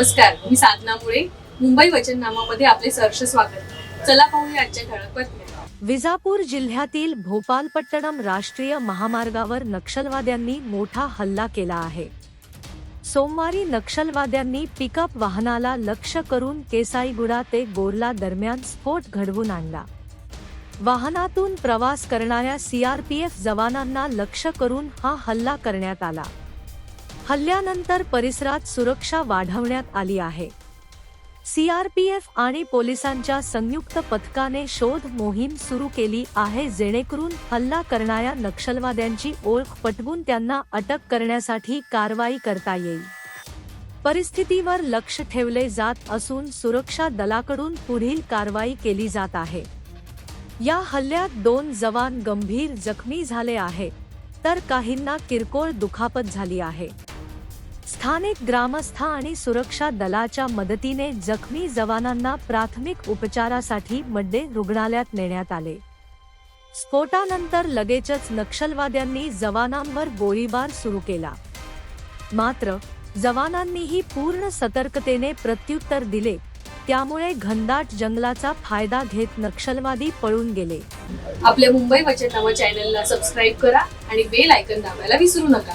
नमस्कार मी साधना मुळे. मुंबई वचननामामध्ये आपले सहर्ष स्वागत. चला पाहूया आजच्या ठळक बातम्या. विजापूर जिल्ह्यातील भोपालपट्टणम राष्ट्रीय महामार्गावर नक्षलवाद्यांनी मोठा हल्ला केला आहे. सोमवारी नक्षलवाद्यांनी पिकअप वाहनाला लक्ष करून केसाईगुडा ते गोरला दरम्यान स्फोट घडवून आणला. वाहनातून प्रवास करणाऱ्या सीआरपीएफ जवानांना लक्ष करून हा हल्ला करण्यात आला. हल्ल्यानंतर परिसरात सुरक्षा वाढवण्यात आली आहे. सीआरपीएफ आणि पोलिसांच्या संयुक्त पथकाने शोध मोहीम सुरू केली आहे जेणेकरून हल्ला करणाऱ्या नक्षलवाद्यांची ओळख पटवून त्यांना अटक करण्यासाठी कारवाई करता येईल. परिस्थितीवर लक्ष ठेवले जात असून सुरक्षा दलाकडून पुढील कारवाई केली जात आहे. या हल्ल्यात दोन जवान गंभीर जखमी झाले आहे तर काहींना किरकोळ दुखापत झाली आहे. स्थानिक ग्रामस्थ आणि सुरक्षा दलाच्या मदतीने जखमी जवानांना प्राथमिक उपचारासाठी मड्डे रुग्णालयात नेण्यात आले. स्फोटानंतर लगेचच नक्षलवाद्यांनी जवानांवर गोळीबार सुरू केला. मात्र जवानांनीही पूर्ण सतर्कतेने प्रत्युत्तर दिले. त्यामुळे घनदाट जंगलाचा फायदा घेत नक्षलवादी पळून गेले. आपल्या मुंबई वचननामा चॅनलला सबस्क्राईब करा आणि बेल आयकन दाबायला विसरू नका.